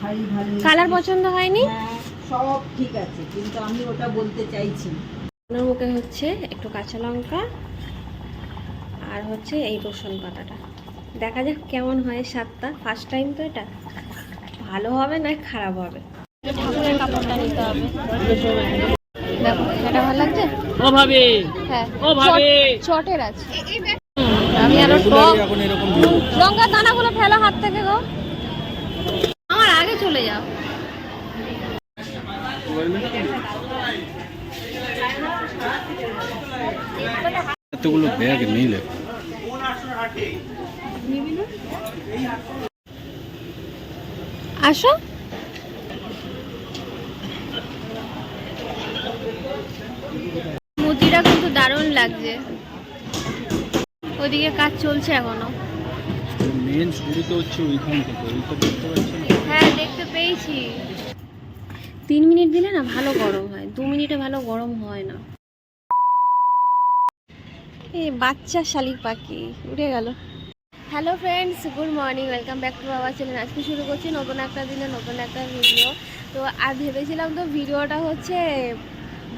শাড়ি ভালো কালার পছন্দ হয়নি? হ্যাঁ সব ঠিক আছে কিন্তু আমি ওটা বলতে চাইছি। ওনার মুখে হচ্ছে একটু কাঁচা লঙ্কা আর হচ্ছে এই রসুন পাতাটা। দেখা যাক কেমন হয় স্বাদটা। ফার্স্ট টাইম তো এটা। ভালো হবে না খারাপ হবে? ঠাকুরের কাপড়টা নিতে হবে। দেখো এটা ভালো লাগছে? ও ভাবে! হ্যাঁ। ও ভাবে। চটের আছে। আমি আরও টক। লঙ্কার দানাগুলো ফেলো হাত থেকে গো। চলে যাও। এতগুলো ব্যাগ নিলে। আসো। মুদিটা কিন্তু দারুণ লাগছে। ওদিকে কাজ চলছে এখনও। মেন শুরু তো হচ্ছে ওইখান থেকে ওইটা দেখতে পাচ্ছি দেখতে পেয়েছি। তিন মিনিট দিলে না ভালো গরম হয়। দু মিনিটে ভালো গরম হয় না। এই বাচ্চা শালিক পাখি, উড়ে গেল। Hello friends good morning welcome back to our channel আজকে শুরু করছি নতুন একটা দিনে নতুন একটা ভিডিও তো আর ভেবেছিলাম তো ভিডিওটা হচ্ছে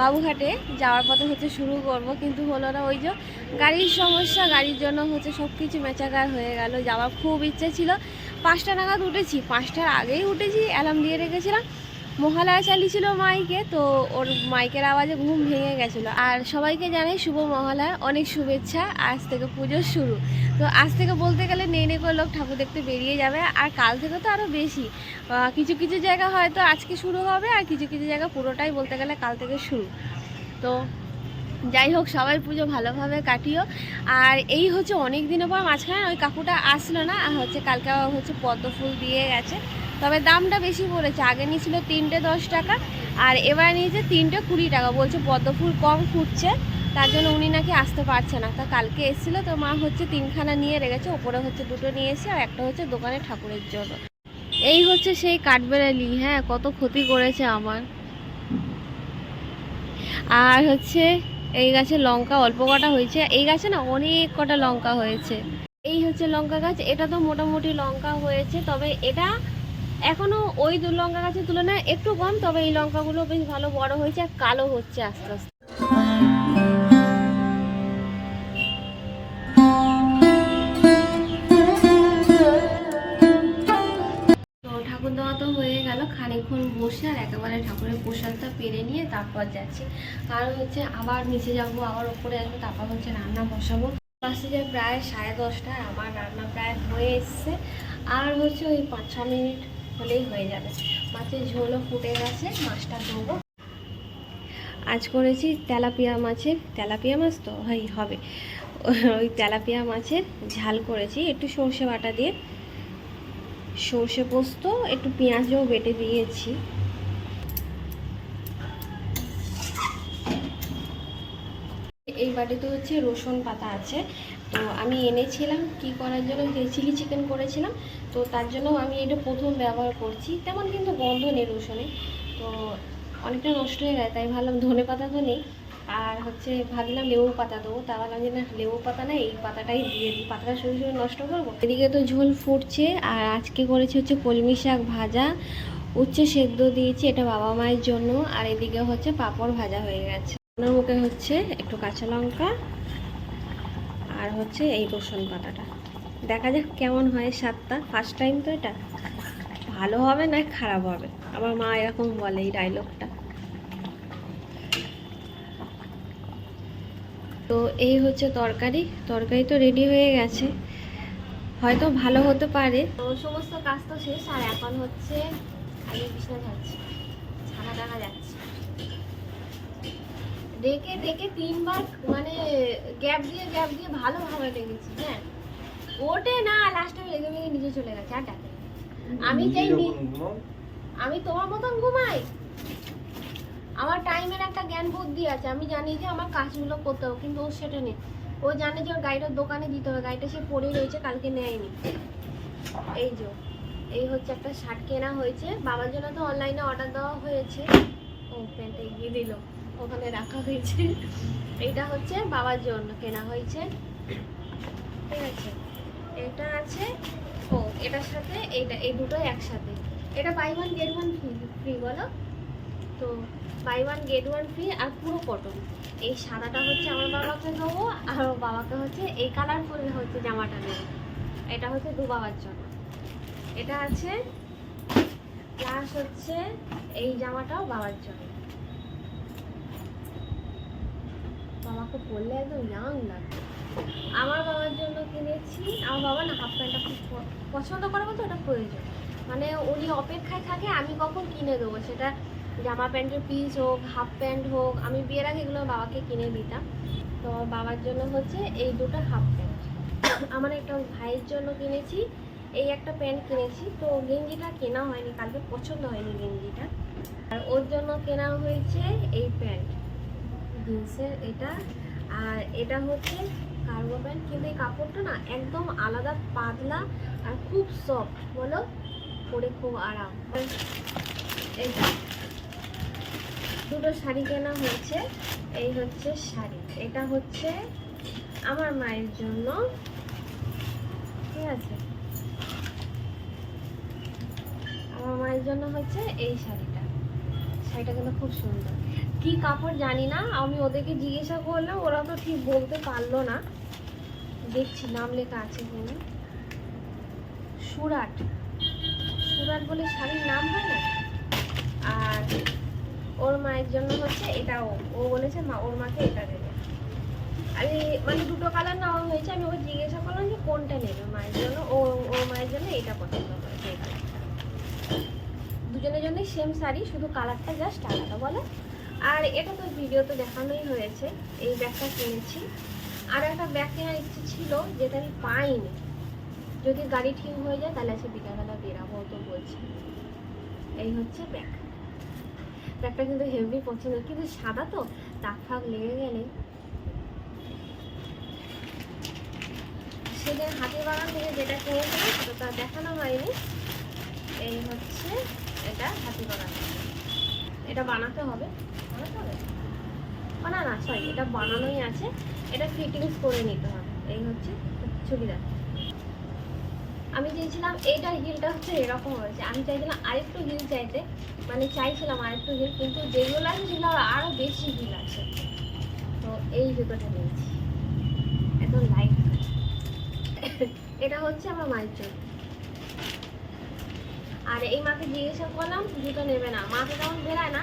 বাবুঘাটে যাওয়ার পথে হচ্ছে শুরু করব, কিন্তু হলো না। ওই যে গাড়ির সমস্যা, গাড়ির জন্য হচ্ছে সব কিছু মেচাকার হয়ে গেল। যাওয়ার খুব ইচ্ছে ছিল। পাঁচটা নাগাদ উঠেছি। পাঁচটার আগেই উঠেছি অ্যালার্ম দিয়ে রেখেছিলাম। মহালয়া চালিয়েছিল মাইকে, তো ওর মাইকের আওয়াজে ঘুম ভেঙে গেছিল। আর সবাইকে জানাই শুভ মহালয়া, অনেক শুভেচ্ছা, আজ থেকে পুজো শুরু। তো আজ থেকে বলতে গেলে নেই নেই করে লোক ঠাকুর দেখতে বেরিয়ে যাবে। আর কাল থেকে তো আরও বেশি। কিছু কিছু জায়গা হয়তো আজকে শুরু হবে, আর কিছু কিছু জায়গা পুরোটাই বলতে গেলে কাল থেকে শুরু। তো যাই হোক সবাই পুজো ভালোভাবে কাটিও। আর এই হচ্ছে অনেক দিনের পর মাঝখানে ওই কাকুটা আসলো না, আর হচ্ছে কালকে হচ্ছে পদ্ম ফুল দিয়ে গেছে। তবে দামটা বেশি পড়েছে, আগে নিয়েছিল তিনটে দশ টাকা, আর এবার নিয়েছে তিনটে কুড়ি টাকা। বলছে পদ্ম ফুল কম ফুটছে, তার জন্য উনি নাকি আসতে পারছে না। তা কালকে এসেছিল, তো মা হচ্ছে তিনখানা নিয়ে রেখেছে, ওপরে হচ্ছে দুটো নিয়ে এসে আর একটা হচ্ছে দোকানে ঠাকুরের জন্য। এই হচ্ছে সেই কাঠবেড়ালি হ্যাঁ কত ক্ষতি করেছে আমার। আর হচ্ছে এই গাছে লঙ্কা অল্প কটা হয়েছে। এই গাছে না অনেক কটা লঙ্কা হয়েছে। এই হচ্ছে লঙ্কা গাছ। এটা তো মোটামুটি লঙ্কা হয়েছে, তবে এটা এখনও ওই লঙ্কা গাছের তুলনায় একটু কম, তবে এই লঙ্কাগুলো বেশ ভালো বড় হয়েছে আর কালো হচ্ছে আস্তে আস্তে। ঠাকুর দেওয়া তো হয়ে গেল। খানিকক্ষণ বসে আর একেবারে ঠাকুরের প্রসাদটা পেরে নিয়ে তারপর যাচ্ছি। কারণ হচ্ছে আবার নিচে যাব, আবার ওপরে আসব, তারপর হচ্ছে রান্না বসাবো। বাসে যে প্রায় সাড়ে দশটায়, আমার রান্না প্রায় হয়ে এসছে। আর হচ্ছে ওই পাঁচ, ছ মিনিট হলেই হয়ে যাবে। মাছের ঝোলও ফুটে গেছে, মাছটা ধোবো। আজ করেছি তেলাপিয়া মাছের, তেলাপিয়া মাছ তো হয়, হবে। ওই তেলাপিয়া মাছের ঝাল করেছি, একটু সর্ষে বাটা দিয়ে। সর্ষে পোস্ত, একটু পেঁয়াজও বেটে দিয়েছি। এই বাটিতে হচ্ছে রসুন পাতা আছে। তো আমি এনেছিলাম, কি করার জন্য, যে চিলি চিকেন করেছিলাম। তো তার জন্য আমি এটা প্রথম ব্যবহার করছি। তেমন কিন্তু গন্ধ নেই রসুনে। তো অনেকটা নষ্ট হয়ে গেছে তাই ভাবলাম ধনে পাতা তো নেই। আর হচ্ছে ভাবলাম লেবু পাতা দেবো, তা ভাবলাম যে না লেবু পাতা না, এই পাতাটাই দিয়ে দিই, পাতাটা শুধু শুধু নষ্ট করব? এদিকে তো ঝোল ফুটছে, আর আজকে করেছি হচ্ছে কলমি শাক ভাজা। উচ্ছে সেদ্ধ দিয়েছি এটা বাবা মায়ের জন্য, আর এদিকে হচ্ছে পাপড় ভাজা হয়ে গেছে। ওনার মুখে হচ্ছে একটু কাঁচা লঙ্কা, আর হচ্ছে এই রসুন পাতাটা। দেখা যাক কেমন হয় স্বাদটা ফার্স্ট টাইম তো এটা। ভালো হবে না খারাপ হবে? আমার মা এরকম বলে এই ডায়লগটা তো এই হচ্ছে তরকারি। তরকারি তো রেডি হয়ে গেছে। হয়তো ভালো হতে পারে। তো সমস্ত কাজ তো শেষ আর এখন হচ্ছে আগে বিছনা যাচ্ছে ছানা দেখা যাচ্ছে। দেখে দেখে তিনবার মানে গ্যাপ দিয়ে গ্যাপ দিয়ে ভালোভাবে লেগেছি হ্যাঁ। ওঠে না লাস্টে লেগে লেগে নিচে চলে গেছে আর ডাকে আমি চাই নি- আমি তোমার মতন ঘুমাই। আমার টাইমের একটা জ্ঞান বুদ্ধি আছে। আমি জানি যে আমার কাজগুলো করতে হবে, কিন্তু ও সেটা নেই। ও জানে যে ওর গাড়িটার দোকানে দিতে হবে, গাড়িটা সে পড়ে রয়েছে, কালকে নেয়নি। এই যে, এই হচ্ছে একটা শার্ট কেনা হয়েছে। বাবার জন্য তো অনলাইনে অর্ডার দেওয়া হয়েছে। ও প্যান্টটা এগিয়ে দিল। ওখানে রাখা হয়েছে। এইটা হচ্ছে বাবার জন্য কেনা হয়েছে। ঠিক আছে? এটা আছে, ও, এটার সাথে এইটা, এই দুটো একসাথে। এটা buy one get one free বলো? তো buy one get one free আর পুরো কটন এই সাদাটা হচ্ছে আমার বাবাকে দেবো আর বাবাকে হচ্ছে এই কালার করে হচ্ছে জামাটা নেবে এটা হচ্ছে দু বাবার জন্য। এটা আছে প্লাস হচ্ছে এই জামাটাও বাবার জন্য। বাবাকে পরলে একদম ইয়াং লাগবে। আমার বাবার জন্য কিনেছি। আমার বাবা না হাফ প্যান্টটা খুব পছন্দ করে বলতে ওটা প্রয়োজন। মানে উনি অপেক্ষায় থাকে, আমি কখন কিনে দেবো? সেটা জামা প্যান্টের পিস হোক হাফ প্যান্ট হোক, আমি বিয়ের আগে এগুলো বাবাকে কিনে দিতাম। তো বাবার জন্য হচ্ছে এই দুটো হাফ প্যান্ট আমার একটা ভাইয়ের জন্য কিনেছি, এই একটা প্যান্ট কিনেছি। তো গেঞ্জিটা কেনা হয়নি, কালকে পছন্দ হয়নি গেঞ্জিটা। আর ওর জন্য কেনা হয়েছে এই প্যান্ট জিন্সের এটা। আর এটা হচ্ছে কার্গো প্যান্ট কিন্তু এই কাপড়টা না একদম আলাদা, পাতলা আর খুব সফট বলো, পরে খুব আরাম। এইটা দুটো শাড়ি কেনা হয়েছে। এই হচ্ছে শাড়ি। এটা হচ্ছে আমার মায়ের জন্য। ঠিক আছে? আমার মায়ের জন্য হচ্ছে এই শাড়িটা। শাড়িটা কিন্তু খুব সুন্দর। কি কাপড় জানি না, আমি ওদেরকে জিজ্ঞাসা করলাম ওরা তো ঠিক বলতে পারল না। দেখছি, নাম লেখা আছে কিনা সুরাট। সুরাট বলে শাড়ির নাম হয় না? আর ওর মায়ের জন্য হচ্ছে এটাও। ও বলেছে, মা, ওর মাকে এটা দেবে। এই- মানে দুটো কালার নেওয়া হয়েছে, আমি ওকে জিজ্ঞাসা করলাম যে, কোনটা নেবে মায়ের জন্য? ও, ওর মায়ের জন্য এটা পছন্দ করেছে দুজনের জন্যই সেম শাড়ি, শুধু কালারটা জাস্ট আলাদা, বলো? আর এটা তো ভিডিওতে দেখানোই হয়েছে, এই ব্যাগটা কিনেছি। আর একটা ব্যাগ কেনার ইচ্ছে ছিল, যেটা আমি পাইনি। যদি গাড়ি ঠিক হয়ে যায়, তাহলে আজকে বিকালবেলা বেরাবো তো বলছি। এই হচ্ছে ব্যাগ। ব্যাগটা কিন্তু হেভি পছন্দ কিন্তু সাদা তো, দাগ ফাগ লেগে গেলে। সেদিন হাতির বাগান থেকে যেটা কিনেছিলাম, সেটা তো দেখানো হয়নি। এই হচ্ছে এটা হাতি বাগান। এটা বানাতে হবে। বানাতে হবে? না না সরি এটা বানানোই আছে। এটা ফিটিংস করে নিতে হবে। এই হচ্ছে চুড়িদার। আমি চেয়েছিলাম এইটার হিলটা হচ্ছে এরকম হয়েছে। আমি চাইছিলাম আরেকটু হিল চাইতে। মানে চাইছিলাম আরেকটু হিল কিন্তু যেগুলো আছে সেগুলো আরও বেশি হিল আছে। তো এই জুতোটা নিয়েছি। একদম লাইট এটা হচ্ছে আমার মায়ের জন্য আর এই মাকে জিজ্ঞাসা করলাম, জুতো নেবে না। মাকে তেমন বেরায় না,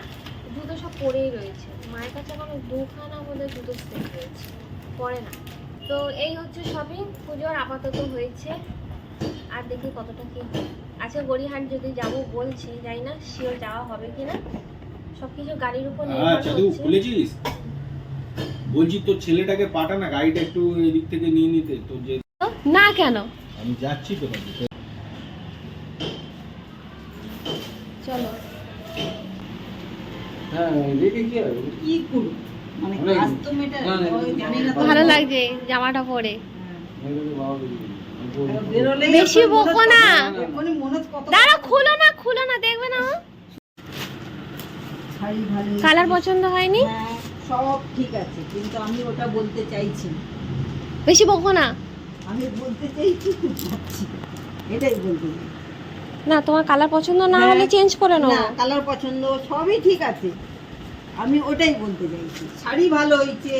জুতো সব পরেই রয়েছে। মায়ের কাছে এখন দুখানা বোধ জুতো সেট রয়েছে। পরে না। তো এই হচ্ছে শপিং পুজোর আপাতত হয়েছে। আর দেখি কতটা কি আচ্ছা গড়িহাট যদি যাব বলছি জানি না শিওর যাওয়া হবে কিনা। সব কিছু গাড়ির উপর হ্যাঁ চাদু করছে। খুলেছিস বলছি তোর ছেলেটাকে পাঠা না গাড়িটা একটু এদিক থেকে নিয়ে নিতে তো যে না কেন? আমি যাচ্ছি তো। চলো। হ্যাঁ মানে। ভালো লাগছে জামাটা পরে। হ্যাঁ। বেরোলেই বেশি বকো না। দাঁড়া খুলো না খুলো না দেখবে না কালার পছন্দ হয়নি? হ্যাঁ সব ঠিক আছে কিন্তু আমি ওটা বলতে চাইছি বেশি বকো না। আমি বলতে চাইছি এটাই বলতে না তোমার কালার পছন্দ না হলে হ্যাঁ। চেঞ্জ করে নাও। কালার পছন্দ সবই ঠিক আছে। আমি ওটাই বলতে চাইছি। শাড়ি ভালো হয়েছে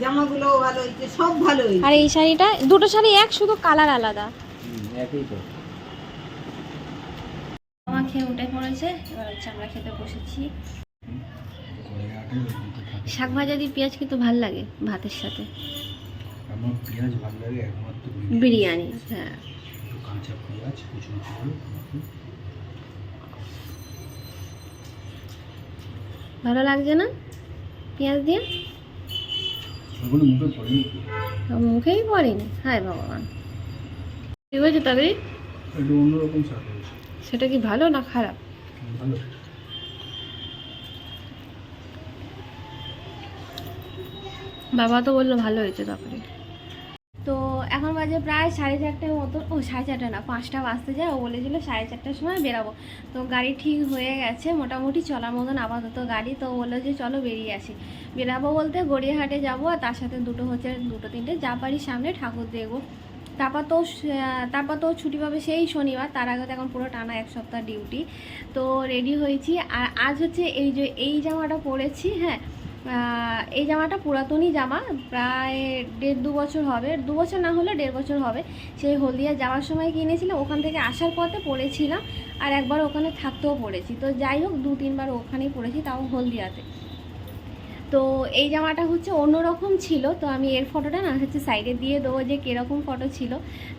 জামাগুলোও ভালো হয়েছে সব ভালো হয়েছে। আর এই শাড়িটা দুটো শাড়ি এক শুধু কালার আলাদা। একই তো। আমার খেয়ে উঠে পড়েছে এবার হচ্ছে আমরা খেতে বসেছি। শাক ভাজা দিয়ে পেঁয়াজ কিন্তু ভালো লাগে ভাতের সাথে? আমার পেঁয়াজ ভালো লাগে একমাত্র বিরিয়ানি। হ্যাঁ। কাঁচা পেঁয়াজ কুচনো ভালো লাগছে না পেঁয়াজ দিয়ে ওগুলো মুখে পড়েনি তো। মুখেই পড়েনি। হায় ভগবান। কি হয়েছে তবে একটু অন্যরকম স্বাদ হয়েছে সেটা কি ভালো না খারাপ? ভালো। বাবা তো বলল ভালো হয়েছে তরকারি তো এখন বাজে প্রায় সাড়ে চারটের মতো ও, সাড়ে চারটে না, পাঁচটা বাজতে যায়। ও বলেছিল সাড়ে চারটার সময় বেরাবো। তো গাড়ি ঠিক হয়ে গেছে, মোটামুটি চলার মতন আপাতত গাড়ি। তো বলল যে, চলো বেরিয়ে আসি। বেরাবো বলতে গড়িয়াহাটে যাব, আর তার সাথে দুটো হচ্ছে দুটো তিনটে যা বাড়ির সামনে ঠাকুর দেখব। তারপর তো তারপর তো ছুটি পাবে সেই শনিবার, তার আগে তো এখন পুরো টানা এক সপ্তাহ ডিউটি। তো রেডি হয়েছি, আর আজ হচ্ছে এই যে, এই জামাটা পরেছি হ্যাঁ এই জামাটা পুরাতনই জামা, প্রায় দেড় দু বছর হবে। দু বছর না হলে দেড় বছর হবে। সেই হলদিয়া যাওয়ার সময় কিনেছিলাম, ওখান থেকে আসার পথে পড়েছিলাম, আর একবার ওখানে থাকতেও পড়েছি। তো যাই হোক, দু তিনবার ওখানেই পড়েছি, তাও হলদিয়াতে। তো এই জামাটা হচ্ছে অন্যরকম ছিল, তো আমি এর ফটোটা না হচ্ছে সাইডে দিয়ে দেবো যে কীরকম ফটো ছিল।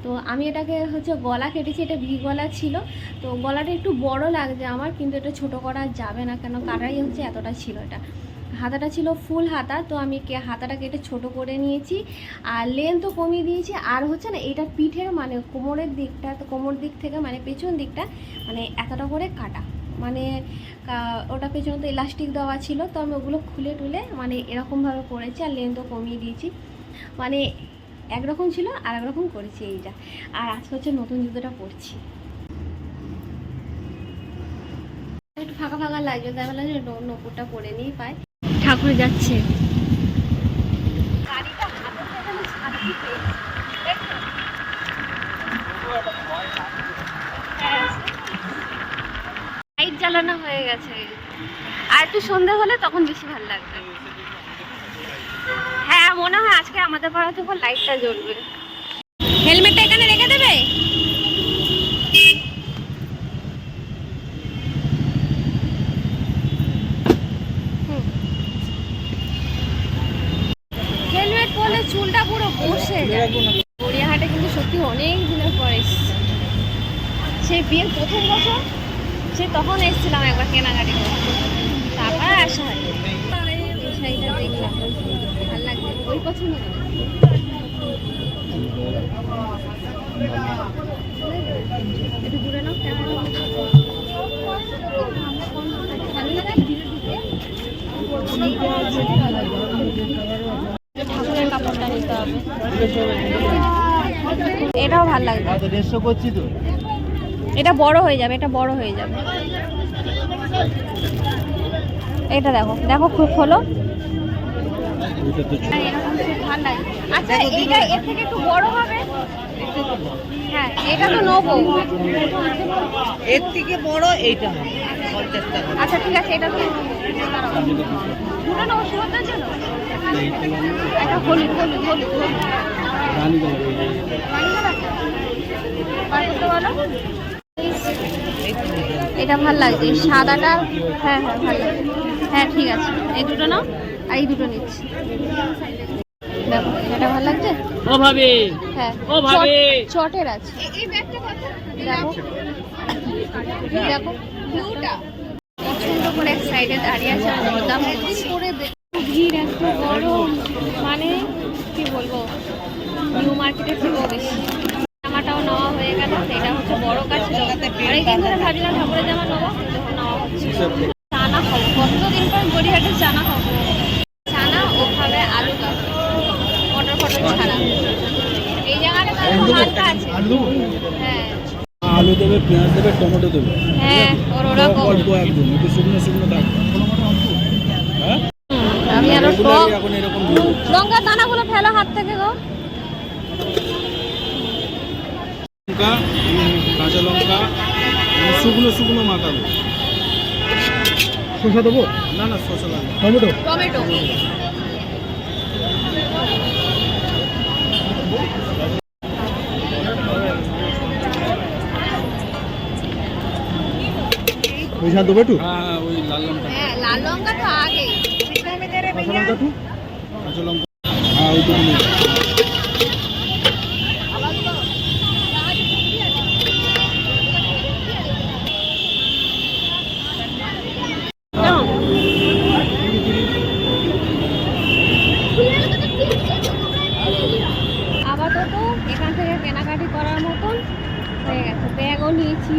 তো আমি এটাকে হচ্ছে গলা কেটেছি, এটা ভি গলা ছিল। তো গলাটা একটু বড় লাগছে আমার, কিন্তু এটা ছোট করা যাবে না, কেন কাটাই হচ্ছে এতটা ছিল এটা। হাতাটা ছিল ফুল হাতা, তো আমি হাতাটা কেটে ছোট করে নিয়েছি। আর লেন্থও কমিয়ে দিয়েছি। আর হচ্ছে না, এটা পিঠের মানে কোমরের দিকটা কোমর দিক থেকে মানে পেছন দিকটা মানে এতটা করে কাটা। মানে ওটা পেছনে তো ইলাস্টিক দেওয়া ছিল, তো আমি ওগুলো খুলে টুলে মানে এরকমভাবে করেছি আর লেন্থও কমিয়ে দিয়েছি। মানে একরকম ছিল আর একরকম করেছি এইটা। আর আজকে হচ্ছে নতুন জুতোটা পরছি। একটু ফাঁকা ফাঁকা লাগছে তাই বললাম যে নপুরটা পরে নিয়েই পাই ঠাকুর যাচ্ছে। থেকে। লাইট জ্বালানো হয়ে গেছে। আর একটু সন্ধে হলে তখন বেশি ভালো লাগবে। হ্যাঁ মনে হয় আজকে আমাদের পাড়াতে উপর লাইটটা জ্বলবে। হেলমেটটা এখানে রেখে দেবে হেলমেট পরলে চুলটা পুরো বসে যায় গড়িয়াহাটে কিন্তু সত্যি অনেক দিনের পর এসেছি। সেই বিয়ের প্রথম বছর, সে তখন এসেছিলাম একবার কেনাকাটি তারপর আসা হয় শাড়িটা ভালো লাগছে ওই পছন্দ একটু দূরে নাও ভালো ঠাকুরের কাপড়টা নিতে হবে এটাও ভালো লাগবে। দেড়শো করছি তো? এটা বড় হয়ে যাবে এটা বড় হয়ে যাবে। এটা দেখো দেখো খুব হলো। আচ্ছা এটা এর থেকে একটু বড় হবে? হ্যাঁ এটা তো নেব। এর থেকে বড় এইটা হবে আচ্ছা ঠিক আছে এটা তো দুটো নেব সুভদ্রার জন্য? এটা ভালো লাগছে সাদাটা হ্যাঁ হ্যাঁ ভালো লাগছে। হ্যাঁ ঠিক আছে। এই দুটো নাও আর এই দুটো নিচ্ছি। দেখো এটা ভালো লাগছে? ও ভাবে হ্যাঁ ও ভাবে। চট- চটের আছে। দেখো দেখো পছন্দ করে এক সাইডে দাঁড়িয়ে আছে দাম ভিড় এত গরম মানে কি বলব নিউ মার্কেটের থেকেও বেশি। জামাটাও নেওয়া হয়ে গেল এটা হচ্ছে বড় কাজ ছিল। অনেকদিন ধরে ভাবছিলাম ঠাকুরের জামা নেব যখন নেওয়া হচ্ছে চানা খাব কতদিন পর গড়িয়াহাটে চানা খাব? চানা ওভাবে আলু মটর ফটর ছাড়া। এই জায়গাটা তো হালকা আছে। হ্যাঁ। আলু দেবে পেঁয়াজ দেবে টমেটো দেবে। হ্যাঁ ওর ওরকম। অল্প একদম একটু শুকনো শুকনো থাকবে আরও টক। লঙ্কার দানাগুলো ফেলো হাত থেকে গো। লঙ্কা কাঁচা লঙ্কা মানে শুকনো শুকনো মাখাবো শসা দেবো? না না শসা লাগবে টমেটো? টমেটো। পয়সা দেবো একটু? হ্যাঁ হ্যাঁ ওই লাল লঙ্কা। হ্যাঁ লাল লঙ্কা। লঙ্কা টু কাঁচা লঙ্কা হ্যাঁ ওই দুটো নিয়ে যাও। আপাতত এখান থেকে কেনাকাটি করার মতন হয়ে গেছে ব্যাগও নিয়েছি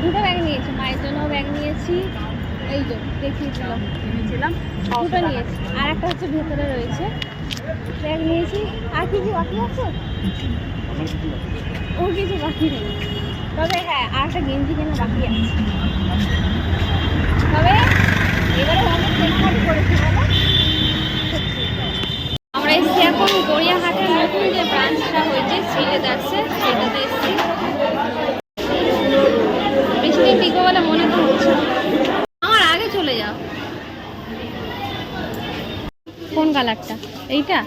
দুটো ব্যাগ নিয়েছি মায়ের জন্য ব্যাগ নিয়েছি এই তো দেখিয়েছিলাম কিনেছিলাম দুটো নিয়েছি আর একটা হচ্ছে ভেতরে রয়েছে ব্যাগ নিয়েছি আর কি কি বাকি আছে ওর কিছু বাকি নেই তবে হ্যাঁ আর কেনা বাকি আছে। তবে এবারে অনেক কেনাকাটি করেছি বলো আমরা এসছি এখন গড়িয়াহাটের নতুন যে ব্রাঞ্চটা হয়েছে শ্রীলেদার্সে সেটাতে এসছি। বেশি টিকবো বলে মনে হচ্ছে আমার আগে চলে যাও। কোন কালারটা এইটা?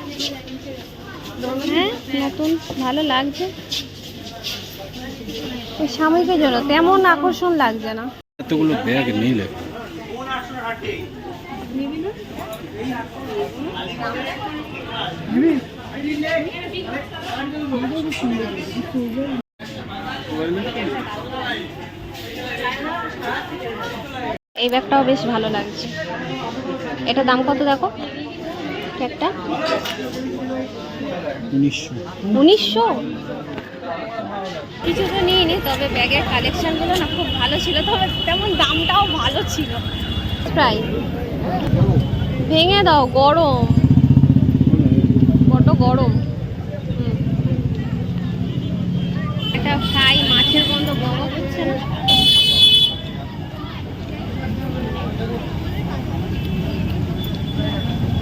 হ্যাঁ নতুন, ভালো লাগছে। সাময়িকের জন্য তেমন আকর্ষণ লাগছে না। এতগুলো ব্যাগ নিলে। এই ব্যাগটাও বেশ ভালো লাগছে। এটা দাম কত দেখো? একটা? উনিশশো। উনিশশো? কিছু তো নিইনি তবে ব্যাগের কালেকশনগুলো না খুব ভালো ছিল তবে তেমন দামটাও ভালো ছিল। প্রায় ভেঙে দাও গরম। বড্ড গরম। একটা ফ্রাই মাছের গন্ধ বড় হচ্ছে না?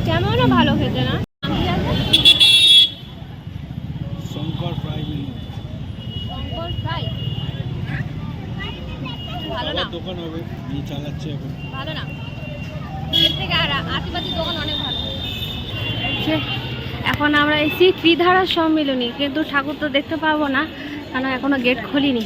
কেমনও ভালো খেতে না আমি জানি শঙ্কর ফ্রাই মেনু শঙ্কর ফ্রাই ভালো না দোকান হবে নিয়ে চালাচ্ছে এখন ভালো না এর থেকে আর আতিপাতি দোকান অনেক ভালো এখন আমরা এসি ত্রিধারা সম্মিলনী কিন্তু ঠাকুর তো দেখতে পাবো না কেন এখনও গেট খুলিনি।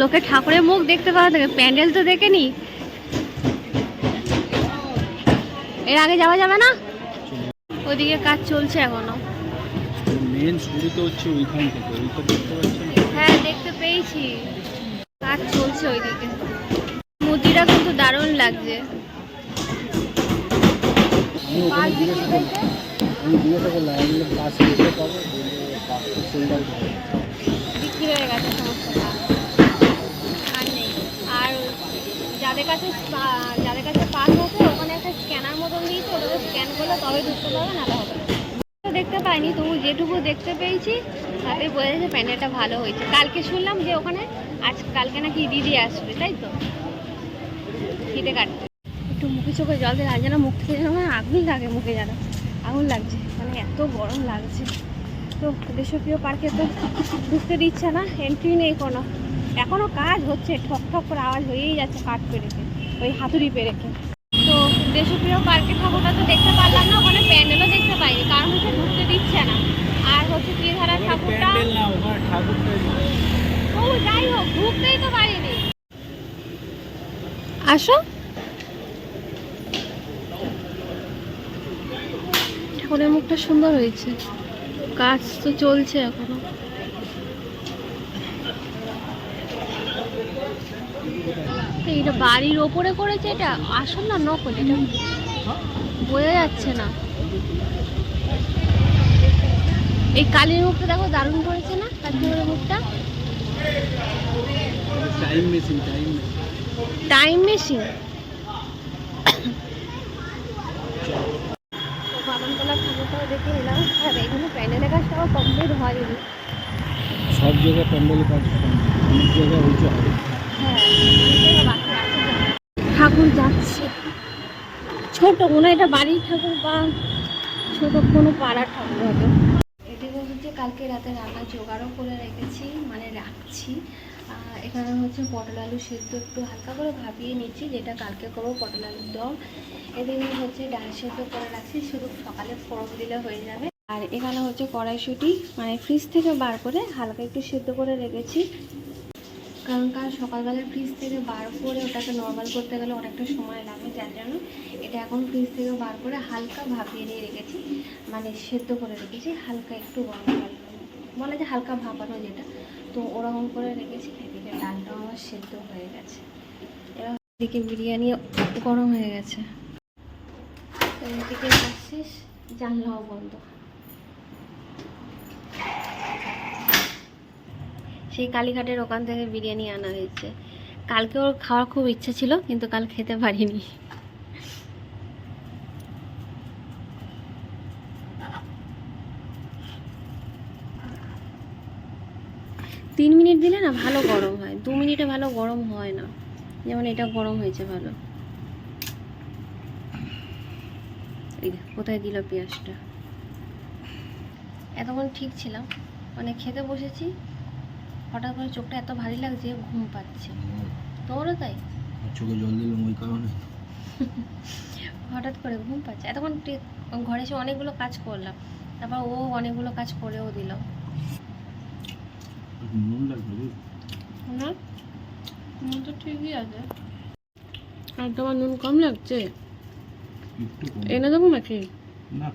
লোকে ঠাকুরের মুখ দেখতে পাওয়া থাকে প্যান্ডেল তো দেখেনি। এর আগে যাওয়া যাবে না? ওইদিকে কাজ চলছে এখনও। মেন শুরু তো হচ্ছে ওইখান থেকে ওইটা দেখতে পাচ্ছেন হ্যাঁ দেখতে পেয়েছি। কাজ চলছে ওইদিকে। মূর্তিটা কিন্তু দারুণ লাগছে। হয়ে গেছে সমস্ত কাজ আর নেই। আর যাদের কাছে যাদের কাছে ওখানে একটা স্ক্যানার মতন স্ক্যান করলে তবে ঢুকতে পারবে, নাহলে হবে দেখতে পাইনি, তবু যেটুকু দেখতে পেয়েছি, তাতে বোঝা যাচ্ছে প্যান্ডেলটা ভালো হয়েছে। কালকে শুনলাম যে ওখানে, আজ কালকে নাকি দিদি আসবে, তাই তো? ফিতে কাটতে একটু মুখে চোখে জল দিয়ে লাগছে না মুখ থেকে যেন আমার আগুন লাগে মুখে যেন। আগুন লাগছে মানে এত গরম লাগছে। তো দেশপ্রিয় পার্কে তো ঢুকতে দিচ্ছে না এন্ট্রি নেই কোনো। এখনও কাজ হচ্ছে ঠক ঠক করে আওয়াজ হয়েই যাচ্ছে কাঠ পেরেকে ওই হাতুড়ি পেরেকে। তো দেশপ্রিয় পার্কে ঠাকুরটা তো দেখতে পারলাম না ওখানে প্যান্ডেলও দেখতে পাইনি কারণ হচ্ছে ঢুকতে দিচ্ছে না। আর হচ্ছে ত্রিধারা ঠাকুরটা ও যাই হোক ঢুকতেই তো পারিনি। আসো। ঠাকুরের মুখটা সুন্দর হয়েছে। কাজ তো চলছে এখনও। এটা বাড়ির ওপরে করেছে এটা? আসল না নকল? এটা বোঝা যাচ্ছে না। এই কালীর মুখটা দেখো দারুণ করেছে না? কালীর মুখটা? Time machine time time machine বাগানতলার ঠাকুরটাও দেখে এলাম আর এখানে প্যান্ডেলের কাজটাও কমপ্লিট হয়নি সব জায়গায় প্যান্ডেল কাজ অনেক জায়গায় হয়েছে হবে হ্যাঁ বাকি আছে তো। ঠাকুর যাচ্ছে। ছোট কোনো এটা বাড়ির ঠাকুর বা ছোট কোনো পাড়ার ঠাকুর হবে। এদিকে হচ্ছে কালকে রাতে রান্না জোগাড়ও করে রেখেছি মানে রাখছি। এখানে হচ্ছে পটল আলু সেদ্ধ একটু হালকা করে ভাপিয়ে নিচ্ছি, যেটা কালকে করব পটল আলুর দম। এদিকে হচ্ছে ডাল সেদ্ধ করে রাখছি, শুধু সকালে ফোড়ন দিলে হয়ে যাবে। আর এখানে হচ্ছে কড়াইশুঁটি মানে ফ্রিজ থেকে বার করে হালকা একটু সেদ্ধ করে রেখেছি। কারণ কাল সকালবেলা ফ্রিজ থেকে বার করে ওটাকে নর্মাল করতে গেলে অনেকটা সময় লাগে, যার জন্য এটা এখন ফ্রিজ থেকে বার করে হালকা ভাপিয়ে নিয়ে রেখেছি মানে সেদ্ধ করে রেখেছি, হালকা একটু গরম বলে যে হালকা ভাপানো যেটা, তো ওরকম করে রেখেছি এদিকে ডালটাও আমার সেদ্ধ হয়ে গেছে। এবার এদিকে বিরিয়ানি গরম হয়ে গেছে। এদিকে শেষ জানলাও বন্ধ। সেই কালীঘাটের ওখান থেকে বিরিয়ানি আনা হয়েছে। কালকে ওর খাওয়ার খুব ইচ্ছা ছিল, কিন্তু কাল খেতে পারিনি। তিন মিনিট দিলে না ভালো গরম হয়। দু মিনিটে ভালো গরম হয় না। যেমন এটা গরম হয়েছে ভালো। কোথায় দিল পেঁয়াজটা? এতক্ষণ ঠিক ছিলাম। মানে খেতে বসেছি। হঠাৎ করে চোখটা এত ভারী লাগছে ঘুম পাচ্ছে। তোমারও তাই? চোখে জল দিলাম ওই কারণে। হঠাৎ করে ঘুম পাচ্ছে। এতক্ষণ ঘরে এসে অনেকগুলো কাজ করলাম। তারপর ও অনেকগুলো কাজ করেও দিল। নুন লাগবে না নুন তো ঠিকই আছে। আর তোমার নুন কম লাগছে? একটু কম। এনে দেবো নাকি? না।